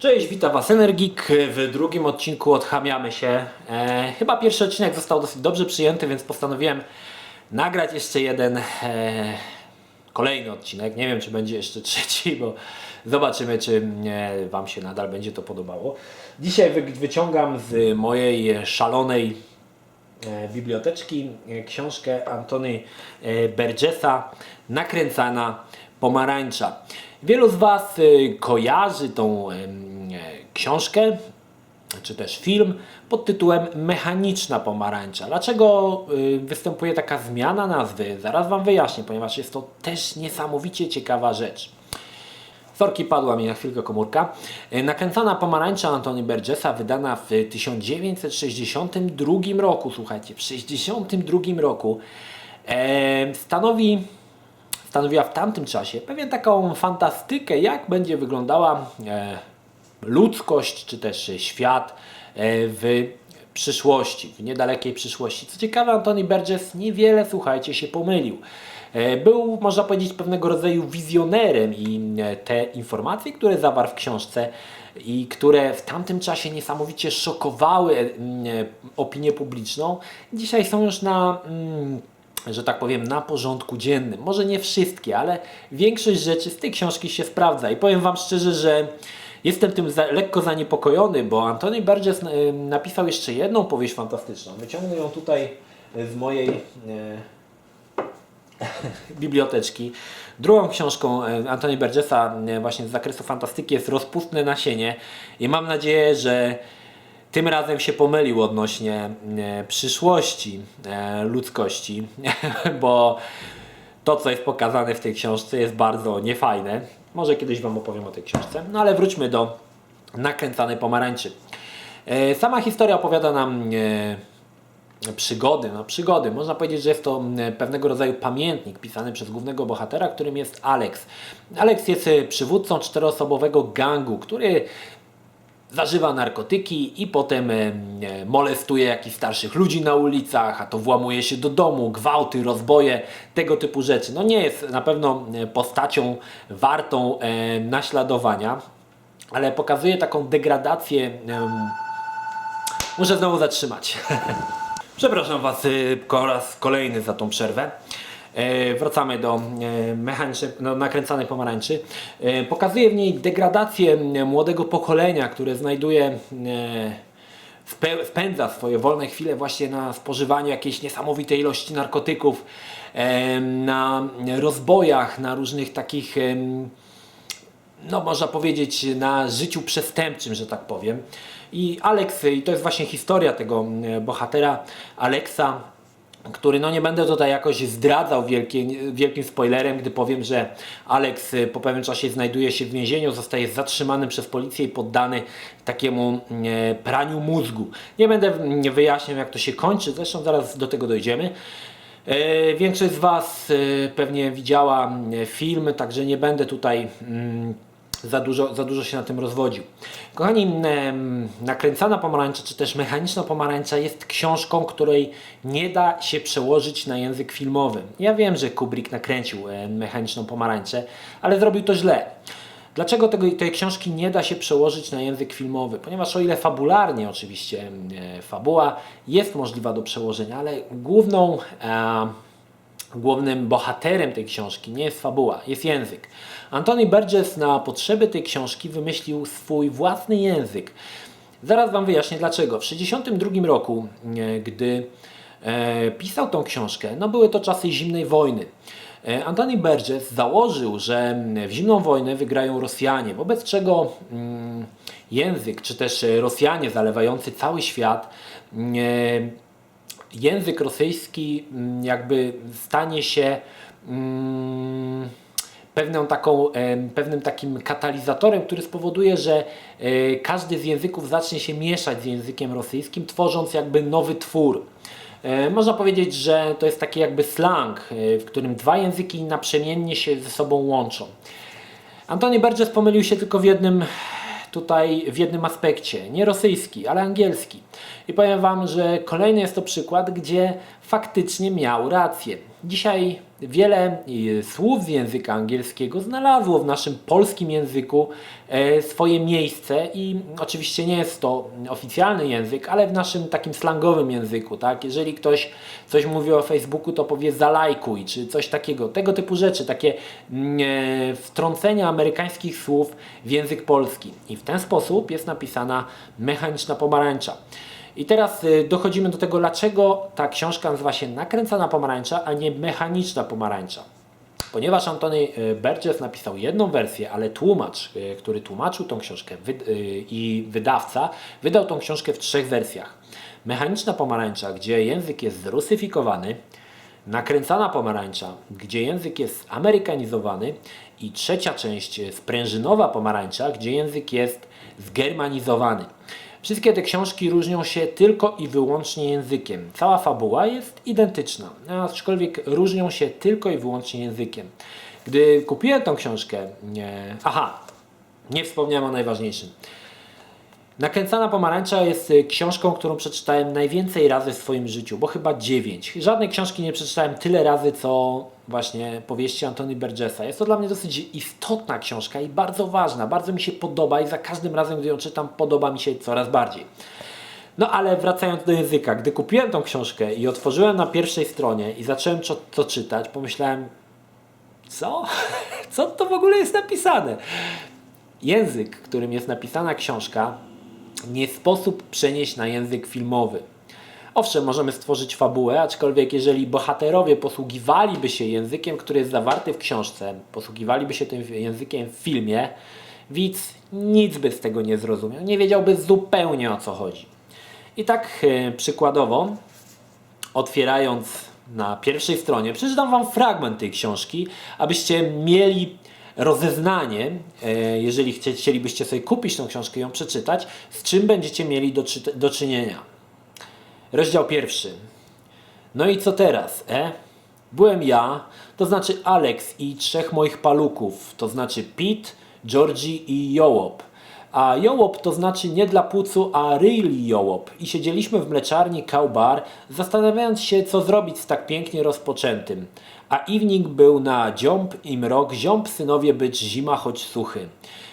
Cześć, witam Was Energik. W drugim odcinku odchamiamy się. E, chyba pierwszy odcinek został dosyć dobrze przyjęty, więc postanowiłem nagrać jeszcze jeden e, kolejny odcinek. Nie wiem, czy będzie jeszcze trzeci, bo zobaczymy, czy e, Wam się nadal będzie to podobało. Dzisiaj wy, wyciągam z mojej szalonej biblioteczki e, książkę Antony e, Burgessa Nakręcana pomarańcza. Wielu z Was e, kojarzy tą e, książkę czy też film pod tytułem Mechaniczna pomarańcza. Dlaczego występuje taka zmiana nazwy? Zaraz Wam wyjaśnię, ponieważ jest to też niesamowicie ciekawa rzecz. Sorki, padła mi na chwilkę komórka. E, Nakręcana pomarańcza Antony Burgessa, wydana w 1962 roku, słuchajcie, w 1962 roku, e, stanowi, stanowiła w tamtym czasie pewien taką fantastykę, jak będzie wyglądała e, ludzkość, czy też świat w przyszłości, w niedalekiej przyszłości. Co ciekawe, Antony Burgess niewiele, słuchajcie, się pomylił. E, Był, można powiedzieć, pewnego rodzaju wizjonerem i e, te informacje, które zawarł w książce i które w tamtym czasie niesamowicie szokowały e, opinię publiczną, dzisiaj są już na, mm, że tak powiem, na porządku dziennym. Może nie wszystkie, ale większość rzeczy z tej książki się sprawdza. I powiem Wam szczerze, że Jestem tym za, lekko zaniepokojony, bo Antony Burgess napisał jeszcze jedną powieść fantastyczną. Wyciągnę ją tutaj z mojej biblioteczki. Drugą książką e, Antony Burgessa e, właśnie z zakresu fantastyki jest Rozpustne nasienie i mam nadzieję, że tym razem się pomylił odnośnie e, przyszłości ludzkości, bo to, co jest pokazane w tej książce jest bardzo niefajne. Może kiedyś Wam opowiem o tej książce. No ale wróćmy do nakręcanej pomarańczy. Sama historia opowiada nam przygody, no przygody. Można powiedzieć, że jest to m, pewnego rodzaju pamiętnik pisany przez głównego bohatera, którym jest Alex. Alex jest e, przywódcą czteroosobowego gangu, który zażywa narkotyki i potem e, e, molestuje jakichś starszych ludzi na ulicach, a to włamuje się do domu, gwałty, rozboje, tego typu rzeczy. No nie jest na pewno postacią wartą naśladowania, ale pokazuje taką degradację. muszę znowu zatrzymać. Przepraszam Was y, po raz kolejny za tą przerwę. E, Wracamy do e, mechanicznej, no, nakręcanej pomarańczy. E, Pokazuje w niej degradację młodego pokolenia, które znajduje, wpędza swoje wolne chwile właśnie na spożywaniu jakiejś niesamowitej ilości narkotyków, na rozbojach, na różnych takich no można powiedzieć, na życiu przestępczym, że tak powiem. I Alex, i to jest właśnie historia tego mm, bohatera Alexa, który, no nie będę tutaj jakoś zdradzał wielkie, wielkim spoilerem, gdy powiem, że Alex y, po pewnym czasie znajduje się w więzieniu, zostaje zatrzymany przez policję i poddany takiemu mm, praniu mózgu. Nie będę mm, wyjaśniał, jak to się kończy, zresztą zaraz do tego dojdziemy. E, Większość z Was e, pewnie widziała film, także nie będę tutaj za dużo, za dużo się na tym rozwodził. Kochani, nakręcana pomarańcza, czy też mechaniczna pomarańcza jest książką, której nie da się przełożyć na język filmowy. Ja wiem, że Kubrick nakręcił mechaniczną pomarańczę, ale zrobił to źle. Dlaczego tego, tej książki nie da się przełożyć na język filmowy? Ponieważ o ile fabularnie oczywiście e, fabuła jest możliwa do przełożenia, ale główną, e, głównym bohaterem tej książki nie jest fabuła, jest język. Antony Burgess na potrzeby tej książki wymyślił swój własny język. Zaraz Wam wyjaśnię dlaczego. W 1962 roku, e, gdy e, pisał tą książkę, no były to czasy zimnej wojny. E, Antony Burgess założył, że w zimną wojnę wygrają Rosjanie, wobec czego mm, język, czy też Rosjanie zalewający cały świat, język rosyjski mm, jakby stanie się mm, pewną taką, pewnym takim katalizatorem, który spowoduje, że e, każdy z języków zacznie się mieszać z językiem rosyjskim, tworząc jakby nowy twór. E, Można powiedzieć, że to jest taki jakby slang, e, w którym dwa języki naprzemiennie się ze sobą łączą. Antony Burgess pomylił się tylko w jednym tutaj w jednym aspekcie, nie rosyjski, ale angielski. I powiem Wam, że kolejny jest to przykład, gdzie faktycznie miał rację. Dzisiaj wiele y, słów z języka angielskiego znalazło w naszym polskim języku e, swoje miejsce i oczywiście nie jest to oficjalny język, ale w naszym takim slangowym języku, tak? Jeżeli ktoś coś mówi o Facebooku, to powie zalajkuj, czy coś takiego. Tego typu rzeczy, takie mm, e, wtrącenia amerykańskich słów w język polski. I w ten sposób jest napisana mechaniczna pomarańcza. I teraz y, dochodzimy do tego, dlaczego ta książka nazywa się Nakręcana pomarańcza, a nie Mechaniczna pomarańcza. Ponieważ Antony y, Burgess napisał jedną wersję, ale tłumacz, y, który tłumaczył tą książkę i wydawca, wydał tą książkę w trzech wersjach. Mechaniczna pomarańcza, gdzie język jest zrusyfikowany, nakręcana pomarańcza, gdzie język jest amerykanizowany i trzecia część sprężynowa pomarańcza, gdzie język jest zgermanizowany. Wszystkie te książki różnią się tylko i wyłącznie językiem. Cała fabuła jest identyczna, aczkolwiek różnią się tylko i wyłącznie językiem. Gdy kupiłem tą książkę, nie... aha, nie wspomniałem o najważniejszym. Nakręcana pomarańcza jest y, książką, którą przeczytałem najwięcej razy w swoim życiu, bo chyba dziewięć. Żadnej książki nie przeczytałem tyle razy, co właśnie powieści Antony Burgessa. Jest to dla mnie dosyć istotna książka i bardzo ważna. Bardzo mi się podoba i za każdym razem, gdy ją czytam, podoba mi się coraz bardziej. No ale wracając do języka, gdy kupiłem tą książkę i otworzyłem na pierwszej stronie i zacząłem to, to czytać, pomyślałem, co? Co to w ogóle jest napisane? Język, którym jest napisana książka, nie sposób przenieść na język filmowy. Owszem, możemy stworzyć fabułę, aczkolwiek jeżeli bohaterowie posługiwaliby się językiem, który jest zawarty w książce, posługiwaliby się tym językiem w filmie, widz nic by z tego nie zrozumiał, nie wiedziałby zupełnie o co chodzi. I tak e, przykładowo, otwierając na pierwszej stronie, przeczytam Wam fragment tej książki, abyście mieli rozeznanie, e, jeżeli chcie- chcielibyście sobie kupić tą książkę i ją przeczytać, z czym będziecie mieli do, czyt- do czynienia. Rozdział pierwszy. No i co teraz, e? Byłem ja, to znaczy Alex i trzech moich paluków, to znaczy Pete, Georgie i Jołop. A Jołop to znaczy nie dla płucu, a really Jołop. I siedzieliśmy w mleczarni Cow Bar, zastanawiając się, co zrobić z tak pięknie rozpoczętym. A evening był na dziąb i mrok, ziąb synowie być zima choć suchy.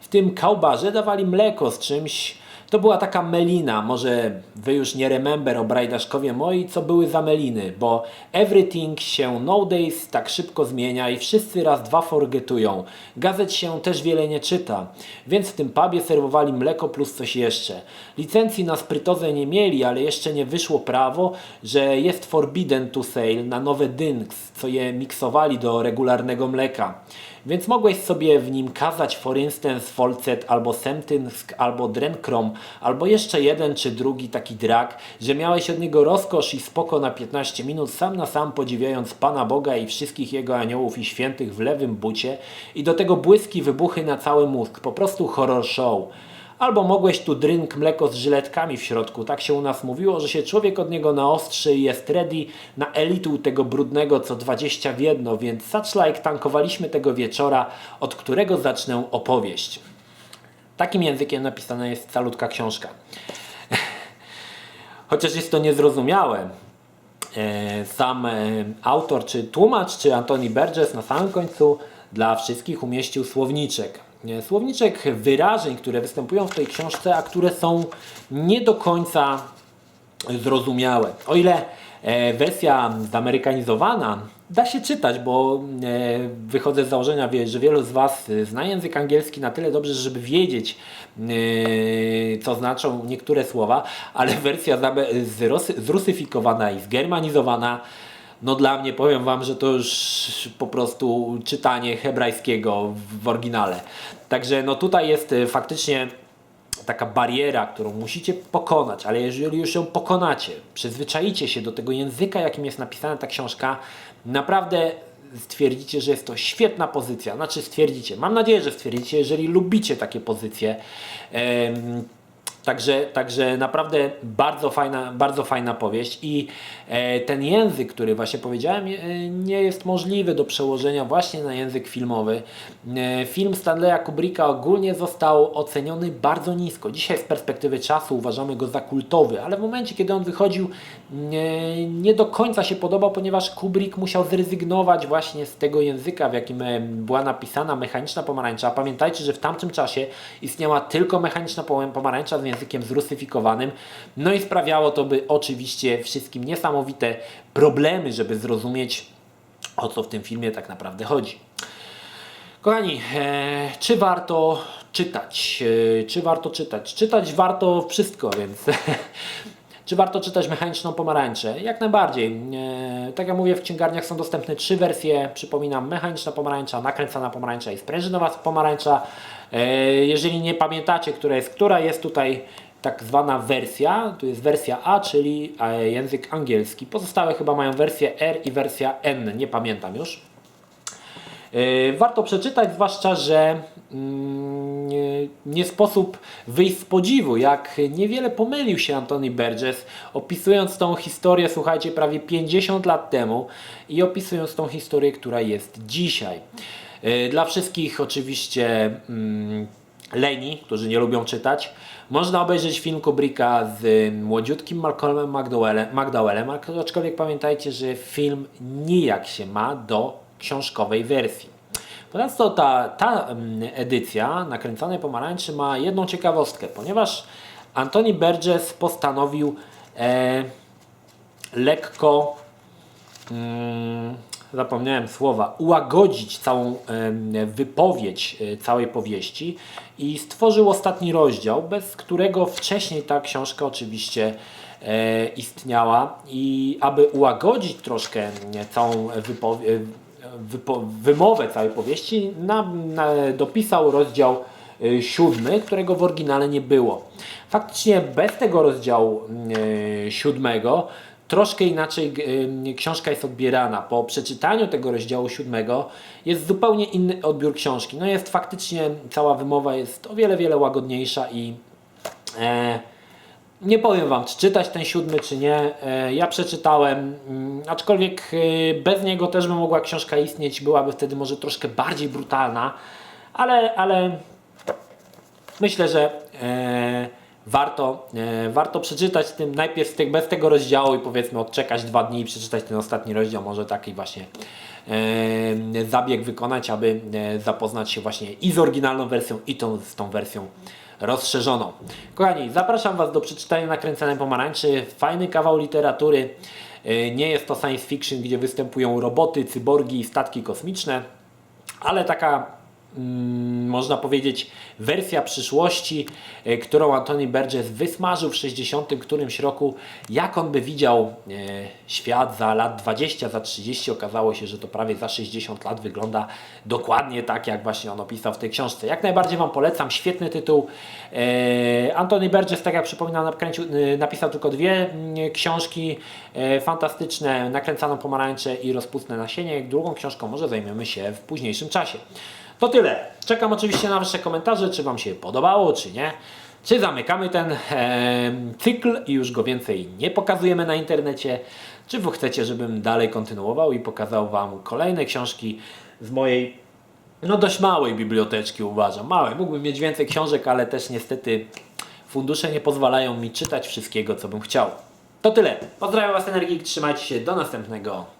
W tym kałbarze dawali mleko z czymś, to była taka melina, może wy już nie remember o brajdaszkowie moi, co były za meliny, bo everything się nowadays tak szybko zmienia i wszyscy raz dwa forgetują. Gazet się też wiele nie czyta, więc w tym pubie serwowali mleko plus coś jeszcze. Licencji na sprytozę nie mieli, ale jeszcze nie wyszło prawo, że jest forbidden to sale na nowe dynks, co je miksowali do regularnego mleka. Więc mogłeś sobie w nim kazać for instance Folcet albo Semtynsk albo Drenkrom albo jeszcze jeden czy drugi taki drak, że miałeś od niego rozkosz i spoko na 15 minut sam na sam podziwiając Pana Boga i wszystkich Jego aniołów i świętych w lewym bucie i do tego błyski wybuchy na cały mózg, po prostu horror show. Albo mogłeś tu drink mleko z żyletkami w środku. Tak się u nas mówiło, że się człowiek od niego naostrzy i jest ready na elitu tego brudnego co 20 w jedno, więc such like tankowaliśmy tego wieczora, od którego zacznę opowieść. Takim językiem napisana jest calutka książka. Chociaż jest to niezrozumiałe. E, Sam e, autor, czy tłumacz, czy Antoni Burgess na samym końcu dla wszystkich umieścił słowniczek. Słowniczek wyrażeń, które występują w tej książce, a które są nie do końca zrozumiałe. O ile e, wersja zamerykanizowana da się czytać, bo e, wychodzę z założenia, że wielu z Was zna język angielski na tyle dobrze, żeby wiedzieć, e, co znaczą niektóre słowa, ale wersja zrusyfikowana i zgermanizowana no dla mnie powiem Wam, że to już po prostu czytanie hebrajskiego w, oryginale. Także no tutaj jest e, faktycznie taka bariera, którą musicie pokonać, ale jeżeli już ją pokonacie, przyzwyczaicie się do tego języka, jakim jest napisana ta książka, naprawdę stwierdzicie, że jest to świetna pozycja. Znaczy stwierdzicie, mam nadzieję, że stwierdzicie, jeżeli lubicie takie pozycje. Em, Także, także naprawdę bardzo fajna, bardzo fajna powieść i e, ten język, który właśnie powiedziałem, e, nie jest możliwy do przełożenia właśnie na język filmowy. E, film Stanleya Kubricka ogólnie został oceniony bardzo nisko. Dzisiaj z perspektywy czasu uważamy go za kultowy, ale w momencie, kiedy on wychodził, nie, nie do końca się podobał, ponieważ Kubrick musiał zrezygnować właśnie z tego języka, w jakim była napisana mechaniczna pomarańcza. Pamiętajcie, że w tamtym czasie istniała tylko mechaniczna pom- pomarańcza z językiem zrusyfikowanym. No i sprawiało to by oczywiście wszystkim niesamowite problemy, żeby zrozumieć o co w tym filmie tak naprawdę chodzi. Kochani, e, czy warto czytać? E, czy warto czytać? Czytać warto wszystko, więc czy warto czytać mechaniczną pomarańczę? Jak najbardziej. E, tak jak mówię, w księgarniach są dostępne trzy wersje. Przypominam, mechaniczna pomarańcza, nakręcana pomarańcza i sprężynowa pomarańcza. E, jeżeli nie pamiętacie, która jest która, jest tutaj tak zwana wersja. Tu jest wersja A, czyli e, język angielski. Pozostałe chyba mają wersję R i wersja N, nie pamiętam już. Yy, Warto przeczytać, zwłaszcza, że mm, nie- nie sposób wyjść z podziwu, jak niewiele pomylił się Anthony Burgess, opisując tą historię, słuchajcie, prawie 50 lat temu i opisując tą historię, która jest dzisiaj. Yy, Dla wszystkich oczywiście mm, leni, którzy nie lubią czytać, można obejrzeć film Kubricka z młodziutkim Malcolmem McDowellem, McDowellem, aczkolwiek pamiętajcie, że film nijak się ma do książkowej wersji. Ponadto ta, ta mm, edycja nakręcanej pomarańczy ma jedną ciekawostkę, ponieważ Anthony Burgess postanowił e, lekko mm, zapomniałem słowa, ułagodzić całą em, wypowiedź e, całej powieści i stworzył ostatni rozdział, bez którego wcześniej ta książka oczywiście e, istniała i aby ułagodzić troszkę m, całą wypowiedź, wypo, wymowę całej powieści, na, na, dopisał rozdział y, siódmy, którego w oryginale nie było. Faktycznie bez tego rozdziału y, siódmego troszkę inaczej y, książka jest odbierana. Po przeczytaniu tego rozdziału siódmego jest zupełnie inny odbiór książki. No jest faktycznie, cała wymowa jest o wiele, wiele łagodniejsza i e, nie powiem Wam, czy czytać ten siódmy, czy nie. E, Ja przeczytałem, mm, aczkolwiek e, bez niego też by mogła książka istnieć, byłaby wtedy może troszkę bardziej brutalna, ale, ale myślę, że e, warto, warto przeczytać tym najpierw bez tego rozdziału i powiedzmy odczekać dwa dni i przeczytać ten ostatni rozdział, może taki właśnie zabieg wykonać, aby zapoznać się właśnie i z oryginalną wersją i tą, z tą wersją rozszerzoną. Kochani, zapraszam Was do przeczytania Nakręcanej Pomarańczy. Fajny kawał literatury. E, Nie jest to science fiction, gdzie występują roboty, cyborgi i statki kosmiczne, ale taka można powiedzieć, wersja przyszłości, e, którą Anthony Burgess wysmażył w 60 którymś roku. Jak on by widział e, świat za lat 20, za 30, okazało się, że to prawie za 60 lat wygląda dokładnie tak, jak właśnie on opisał w tej książce. Jak najbardziej Wam polecam, świetny tytuł. E, Anthony Burgess, tak jak przypominam, napisał tylko dwie mm, książki fantastyczne, Nakręcaną pomarańczę i Rozpustne nasienie. Drugą książką może zajmiemy się w późniejszym czasie. To tyle. Czekam oczywiście na Wasze komentarze, czy Wam się podobało, czy nie. Czy zamykamy ten e, cykl i już go więcej nie pokazujemy na internecie, czy Wy chcecie, żebym dalej kontynuował i pokazał Wam kolejne książki z mojej no dość małej biblioteczki uważam. Małej. Mógłbym mieć więcej książek, ale też niestety fundusze nie pozwalają mi czytać wszystkiego, co bym chciał. To tyle. Pozdrawiam Was Energik, trzymajcie się, do następnego